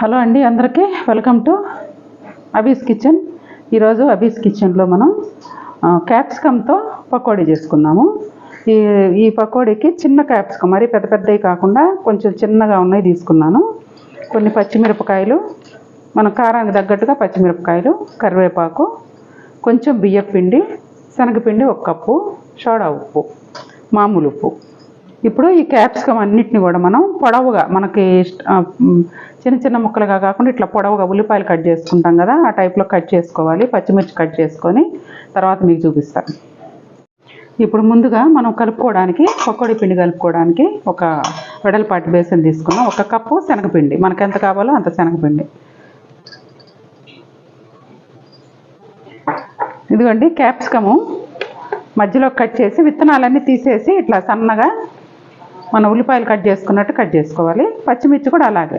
Hello అండి అందరికీ welcome to అబీస్ kitchen. ఈరోజు అబీస్ కిచెన్లో మనం క్యాప్సికమ్తో పకోడీ చేసుకుందాము. ఈ ఈ పకోడీకి చిన్న క్యాప్సికమ్ మరి పెద్ద పెద్దవి కాకుండా కొంచెం చిన్నగా ఉన్నాయి తీసుకున్నాను. కొన్ని పచ్చిమిరపకాయలు మన కారానికి తగ్గట్టుగా పచ్చిమిరపకాయలు కరివేపాకు కొంచెం బియ్యపిండి శనగపిండి ఒక కప్పు సోడా ఉప్పు మామూలు ఉప్పు. ఇప్పుడు ఈ క్యాప్సికమ్ అన్నిటిని కూడా మనం పొడవుగా మనకి ఇష్ట- చిన్న చిన్న ముక్కలుగా కాకుండా ఇట్లా పొడవుగా ఉల్లిపాయలు కట్ చేసుకుంటాం కదా ఆ టైప్లో కట్ చేసుకోవాలి పచ్చిమిర్చి కట్ చేసుకొని తర్వాత మీకు చూపిస్తాను. ఇప్పుడు ముందుగా మనం కలుపుకోవడానికి పకోడీ పిండి కలుపుకోవడానికి ఒక వెడల్పాటి బేసన్ తీసుకున్నాం. ఒక కప్పు శనగపిండి. మనకు ఎంత కావాలో అంత శనగపిండి. ఇదిగోండి క్యాప్సికము మధ్యలో కట్ చేసి విత్తనాలన్నీ తీసేసి ఇట్లా సన్నగా మన ఉల్లిపాయలు కట్ చేసుకున్నట్టు కట్ చేసుకోవాలి. పచ్చిమిర్చి కూడా అలాగే.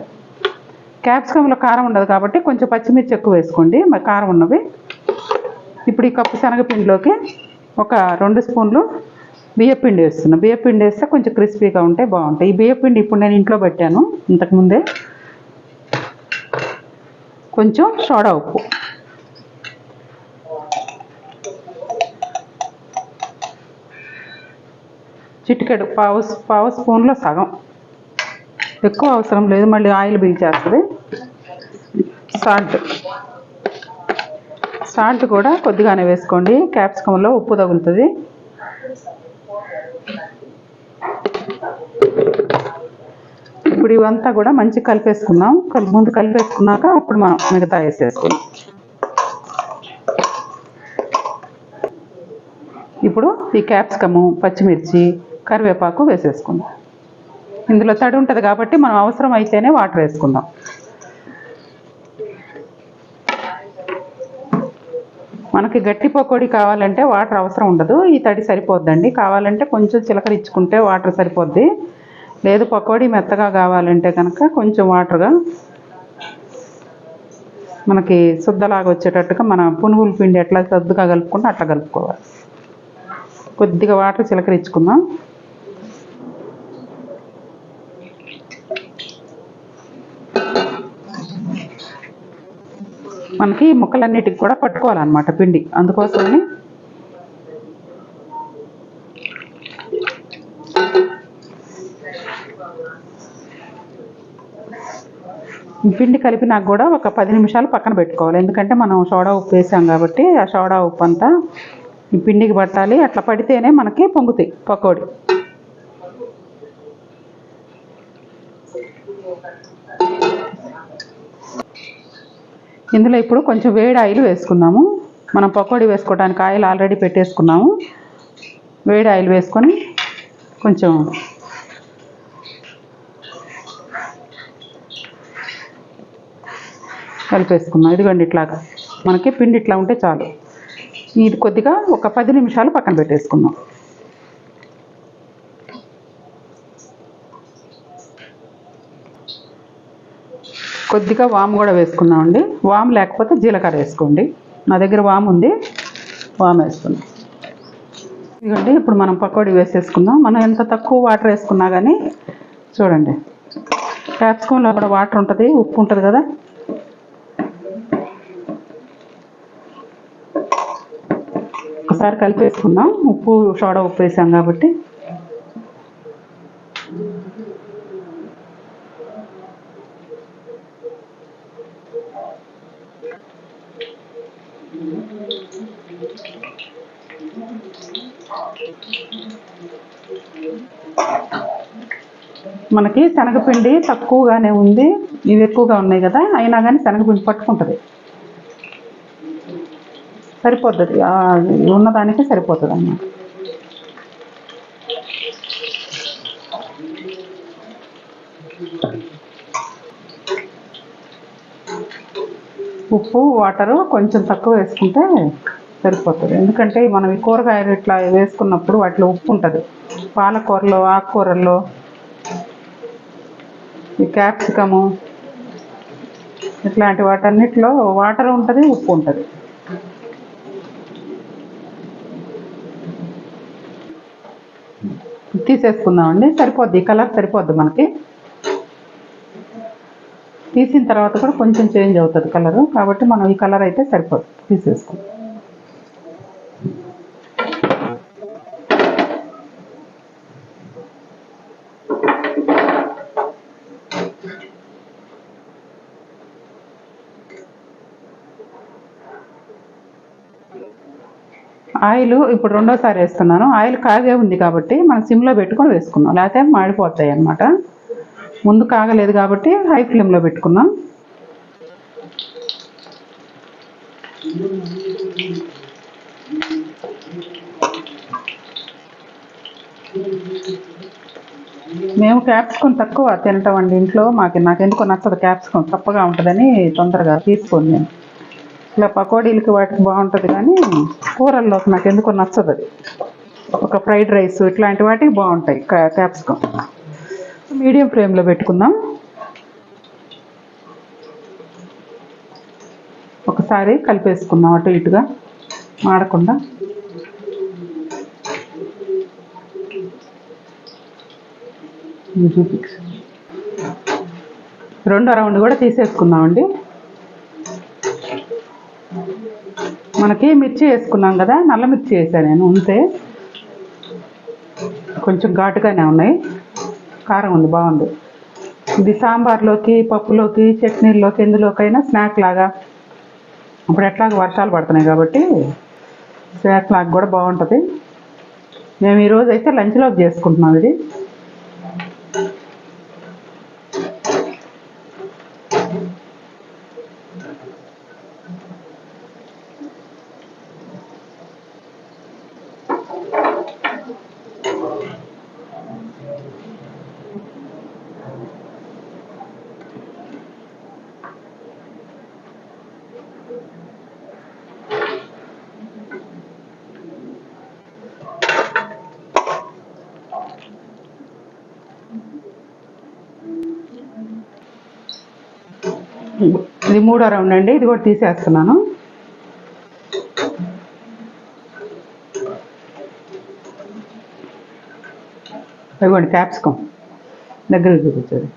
క్యాప్సికంలో కారం ఉండదు కాబట్టి కొంచెం పచ్చిమిర్చి ఎక్కువ వేసుకోండి. మరి కారం ఉన్నవి. ఇప్పుడు ఈ కప్పు శనగపిండిలోకి ఒక రెండు స్పూన్లు బియ్యపిండి వేస్తున్నాను బియ్యపిండి వేస్తే కొంచెం క్రిస్పీగా ఉంటే బాగుంటాయి. ఈ బియ్యపిండి ఇప్పుడు నేను ఇంట్లో పెట్టాను ఇంతకుముందే కొంచెం సోడా ఉప్పు. చిటికెడు పావు పావు స్పూన్లో సగం. ఎక్కువ అవసరం లేదు మళ్ళీ ఆయిల్ బిగించేస్తుంది సాల్ట్. సాల్ట్ కూడా కొద్దిగానే వేసుకోండి. క్యాప్సికంలో ఉప్పు తగులుతుంది. ఇప్పుడు ఇవంతా కూడా మంచి కలిపేసుకున్నాం కలిపి ముందు కలిపేసుకున్నాక అప్పుడు మనం మిగతా వేసేసుకున్నాం ఇప్పుడు ఈ క్యాప్సికము పచ్చిమిర్చి కరివేపాకు వేసేసుకుందాం. ఇందులో తడి ఉంటుంది కాబట్టి మనం అవసరం అయితేనే వాటర్ వేసుకుందాం. మనకి గట్టి పకోడీ కావాలంటే వాటర్ అవసరం ఉండదు. ఈ తడి సరిపోద్దండి. కావాలంటే కొంచెం చిలకరించుకుంటే వాటర్ సరిపోద్ది. లేదు పకోడీ మెత్తగా కావాలంటే కనుక కొంచెం వాటర్గా మనకి శుద్ధలాగా వచ్చేటట్టుగా మన పునుగుల పిండి ఎట్లా సర్దుగా కలుపుకుంటే అట్లా కలుపుకోవాలి. కొద్దిగా వాటర్ చిలకరించుకుందాం మనకి ముక్కలన్నిటికి కూడా పట్టుకోవాలన్నమాట పిండి. అందుకోసమని పిండి కలిపినాక కూడా ఒక పది నిమిషాలు పక్కన పెట్టుకోవాలి. ఎందుకంటే మనం సోడా ఉప్పు వేసాం కాబట్టి ఆ సోడా ఉప్పు అంతా ఈ పిండికి పట్టాలి. అట్లా పడితేనే మనకి పొంగుతాయి పకోడీ. ఇందులో ఇప్పుడు కొంచెం వేడి ఆయిల్ వేసుకుందాము. మనం పకోడీ వేసుకోవడానికి ఆయిల్ ఆల్రెడీ పెట్టేసుకున్నాము. వేడి ఆయిల్ వేసుకొని కొంచెం కలిపేసుకుందాం. ఇదిగోండి ఇట్లాగా. మనకి పిండి ఇట్లా ఉంటే చాలు. ఇది కొద్దిగా ఒక పది నిమిషాలు పక్కన పెట్టేసుకుందాం. కొద్దిగా వాము కూడా వేసుకున్నామండి. వాము లేకపోతే జీలకర్ర వేసుకోండి. నా దగ్గర వాము ఉంది. వాము వేసుకున్నాం ఇదిగోండి ఇప్పుడు మనం పకోడీ వేసేసుకుందాం. మనం ఎంత తక్కువ వాటర్ వేసుకున్నా కానీ చూడండి. క్యాప్సికంలో కూడా వాటర్ ఉంటుంది ఉప్పు ఉంటుంది కదా. ఒకసారి కలిపేసుకుందాం. ఉప్పు సోడా ఉప్పు వేసాం కాబట్టి. మనకి శనగపిండి తక్కువగానే ఉంది ఇవి ఎక్కువగా ఉన్నాయి కదా అయినా కానీ శనగపిండి పట్టుకుంటుంది. సరిపోతుంది. ఉన్నదానికే సరిపోతుంది అన్నమాట ఉప్పు వాటరు కొంచెం తక్కువ వేసుకుంటే సరిపోతుంది. ఎందుకంటే మనం ఈ కూరగాయలు ఇట్లా వేసుకున్నప్పుడు వాటిలో ఉప్పు ఉంటుంది. పాలకూరలో ఆకుకూరల్లో ఈ క్యాప్సికము ఇట్లాంటి వాటన్నిటిలో వాటర్ ఉంటుంది ఉప్పు ఉంటుంది. తీసేసుకుందామండి. సరిపోద్ది ఈ కలర్ సరిపోద్ది మనకి. తీసిన తర్వాత కూడా కొంచెం చేంజ్ అవుతుంది కలరు. కాబట్టి మనం ఈ కలర్ అయితే సరిపోతుంది తీసేసుకుందాం ఆయిల్ ఇప్పుడు రెండోసారి వేస్తున్నాను. ఆయిల్ కాగే ఉంది కాబట్టి మనం సిమ్లో పెట్టుకొని వేసుకున్నాం. లేకపోతే మాడిపోతాయి అన్నమాట. ముందు కాగలేదు కాబట్టి హై ఫ్లేమ్లో పెట్టుకున్నాం. మేము క్యాప్సికం తక్కువ తినటం అండి ఇంట్లో. మాకు నాకెందుకో నచ్చదు క్యాప్సికం తప్పగా ఉంటుందని తొందరగా తీసుకోను నేను. ఇలా పకోడీలకి వాటికి బాగుంటుంది కానీ కూరల్లోకి నాకు ఎందుకో నచ్చదు అది. ఒక ఫ్రైడ్ రైస్ ఇట్లాంటి వాటికి బాగుంటాయి క్యాప్సికం మీడియం ఫ్లేమ్లో పెట్టుకుందాం. ఒకసారి కలిపేసుకుందాం అటు ఇటుగా మాడకుండా. రెండు అరౌండ్ రెండో రౌండ్ కూడా తీసేసుకుందామండి. మనకి మిర్చి వేసుకున్నాం కదా నల్ల మిర్చి వేసాను నేను ఉంటే కొంచెం ఘాటుగానే ఉన్నాయి. కారం ఉంది బాగుంది. ఇది సాంబార్లోకి పప్పులోకి చట్నీల్లోకి ఎందులోకైనా స్నాక్ లాగా. ఇప్పుడు ఎట్లాగ వర్షాలు పడుతున్నాయి కాబట్టి స్నాక్ లాగా కూడా బాగుంటుంది. మేము ఈరోజు అయితే లంచ్లోకి చేసుకుంటున్నాం ఇది. ఇది మూడో రౌండ్ అండి ఇది కూడా తీసేస్తున్నాను. ఇవ్వండి క్యాప్సికం దగ్గర చూపించండి.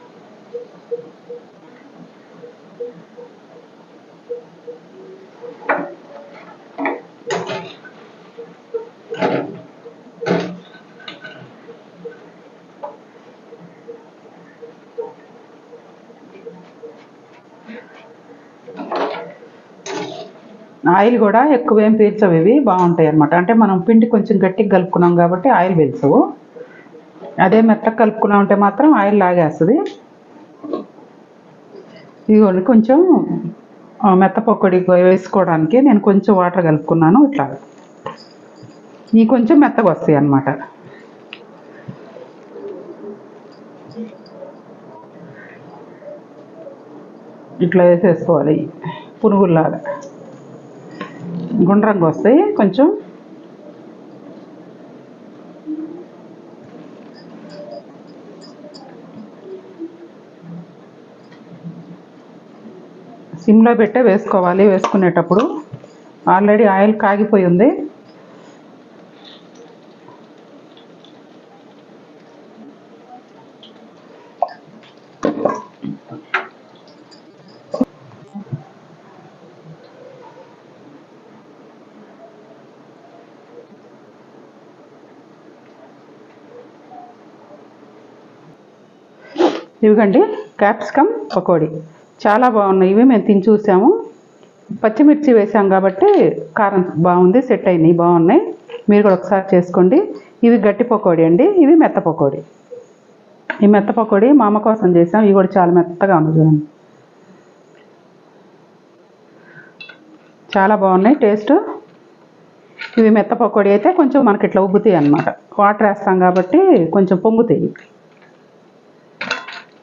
ఆయిల్ కూడా ఎక్కువ ఏం పీల్చవు ఇవి బాగుంటాయి అన్నమాట. అంటే మనం పిండి కొంచెం గట్టిగా కలుపుకున్నాం కాబట్టి ఆయిల్ పీల్చవు. అదే మెత్తగా కలుపుకున్నా ఉంటే మాత్రం ఆయిల్ లాగేస్తుంది. ఇదిగోండి కొంచెం మెత్త పకోడీ వేసుకోవడానికి నేను కొంచెం వాటర్ కలుపుకున్నాను ఇట్లా. ఈ కొంచెం మెత్తగా వస్తాయి అన్నమాట. ఇట్లా వేసేసుకోవాలి పునుగుల్లాగా. గుండ్రంగా వస్తాయి. కొంచెం సిమ్లో పెట్టే వేసుకోవాలి. వేసుకునేటప్పుడు ఆల్రెడీ ఆయిల్ కాగిపోయి ఉంది. ఇవిగండి క్యాప్సికమ్ పకోడీ. చాలా బాగున్నాయి. ఇవి మేము తిని చూసాము. పచ్చిమిర్చి వేసాం కాబట్టి కారం బాగుంది సెట్ అయినాయి బాగున్నాయి. మీరు కూడా ఒకసారి చేసుకోండి. ఇవి గట్టి పకోడీ అండి. ఇవి మెత్త పకోడీ. ఈ మెత్త పకోడీ మా అమ్మ కోసం చేసాం. ఇవి కూడా చాలా మెత్తగా ఉంది చూడండి. చాలా బాగున్నాయి. టేస్ట్. ఇవి మెత్త పకోడీ అయితే కొంచెం మనకి ఇట్లా ఉబ్బుతాయి అన్నమాట. వాటర్ వేస్తాం కాబట్టి కొంచెం పొంగుతాయి.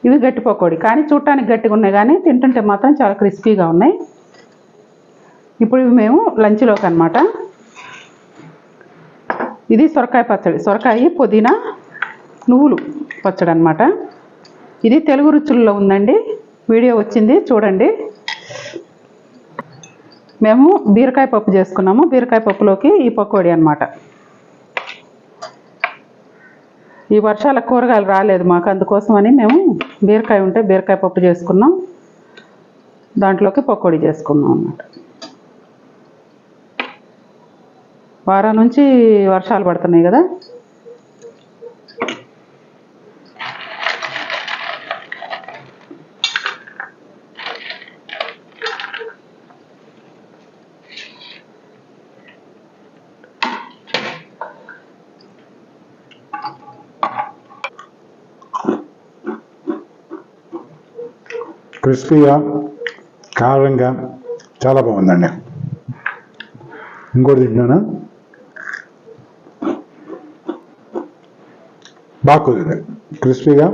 ఇవి గట్టి పకోడీ కానీ చూడటానికి గట్టిగా ఉన్నాయి కానీ తింటుంటే మాత్రం చాలా క్రిస్పీగా ఉన్నాయి. ఇప్పుడు ఇవి మేము లంచ్లోకి అనమాట ఇది సొరకాయ పచ్చడి. సొరకాయ పుదీనా నువ్వులు పచ్చడి అనమాట ఇది తెలుగు రుచుల్లో ఉందండి. వీడియో వచ్చింది చూడండి. మేము బీరకాయ పప్పు చేసుకున్నాము. బీరకాయ పప్పులోకి ఈ పకోడీ అనమాట ఈ వర్షాల కూరగాయలు రాలేదు మాకు అందుకోసమని మేము బీరకాయ ఉంటే బీరకాయ పప్పు చేసుకున్నాం. దాంట్లోకి పకోడీ చేసుకున్నాం అన్నమాట. వారం నుంచి వర్షాలు పడుతున్నాయి కదా. క్రిస్పీగా కారంగా చాలా బాగుందండి. ఇంకోటి తింటున్నానా? బాగా కుదిరింది. క్రిస్పీగా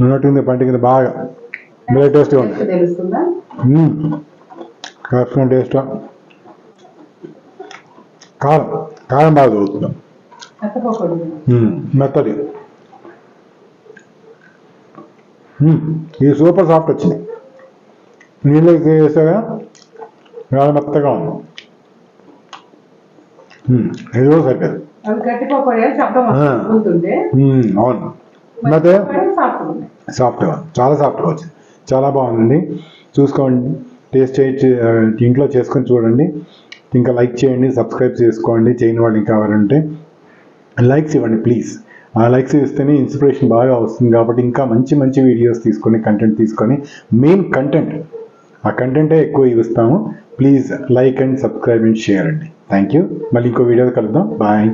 ఉన్నట్టు ఉంది పంట కింద బాగా భలే టేస్ట్గా ఉంది. తెలుస్తుందా? కారం టేస్ట్. కారం కారం బాగా దొరుకుతుంది. మెత్తది మ్మ్. ఇది సూపర్ సాఫ్ట్ వచ్చింది. నీళ్ళకి వేసాగా చాలా మెత్తగా ఉంది. ఇది కూడా మ్మ్. అవును. అయితే సాఫ్ట్గా చాలా సాఫ్ట్గా వచ్చింది. చాలా బాగుందండి. చూసుకోండి. టేస్ట్ చేయించి ఇంట్లో చేసుకొని చూడండి. ఇంకా లైక్ చేయండి సబ్స్క్రైబ్ చేసుకోండి. చేయని వాళ్ళు ఇంకా ఎవరంటే లైక్స్ ఇవ్వండి ప్లీజ్. ఆ లైక్స్ ఇస్తేనే ఇన్స్పిరేషన్ బాగా వస్తుంది కాబట్టి ఇంకా మంచి మంచి వీడియోస్ తీసుకొని కంటెంట్ తీసుకొని మెయిన్ కంటెంట్ ఆ కంటెంటే ఎక్కువ ఇస్తాము. Please like and subscribe and share అండి. థ్యాంక్ యూ మళ్ళీ ఇంకో వీడియో కలుద్దాం. బాయ్